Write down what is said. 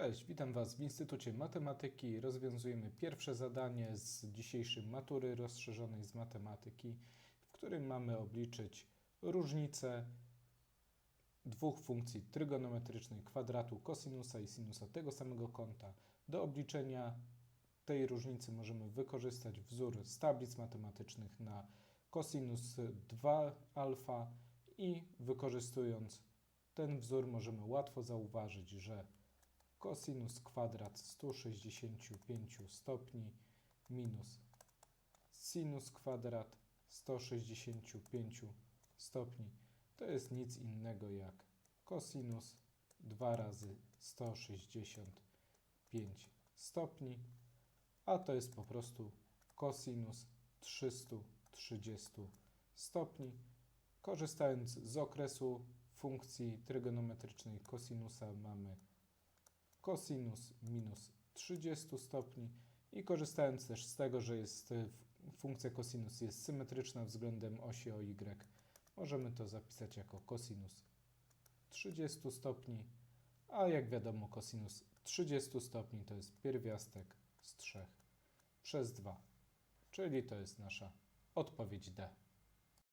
Cześć, witam Was w Instytucie Matematyki. Rozwiązujemy pierwsze zadanie z dzisiejszej matury rozszerzonej z matematyki, w którym mamy obliczyć różnicę dwóch funkcji trygonometrycznej kwadratu kosinusa i sinusa tego samego kąta. Do obliczenia tej różnicy możemy wykorzystać wzór z tablic matematycznych na cosinus 2 alfa i wykorzystując ten wzór możemy łatwo zauważyć, że cosinus kwadrat 165 stopni minus sinus kwadrat 165 stopni to jest nic innego jak cosinus 2 razy 165 stopni, a to jest po prostu cosinus 330 stopni. Korzystając z okresu funkcji trygonometrycznej kosinusa mamy cosinus minus 30 stopni i korzystając też z tego, że jest y, f- funkcja cosinus jest symetryczna względem osi OY, możemy to zapisać jako cosinus 30 stopni, a jak wiadomo cosinus 30 stopni to jest pierwiastek z 3 przez 2, czyli to jest nasza odpowiedź D.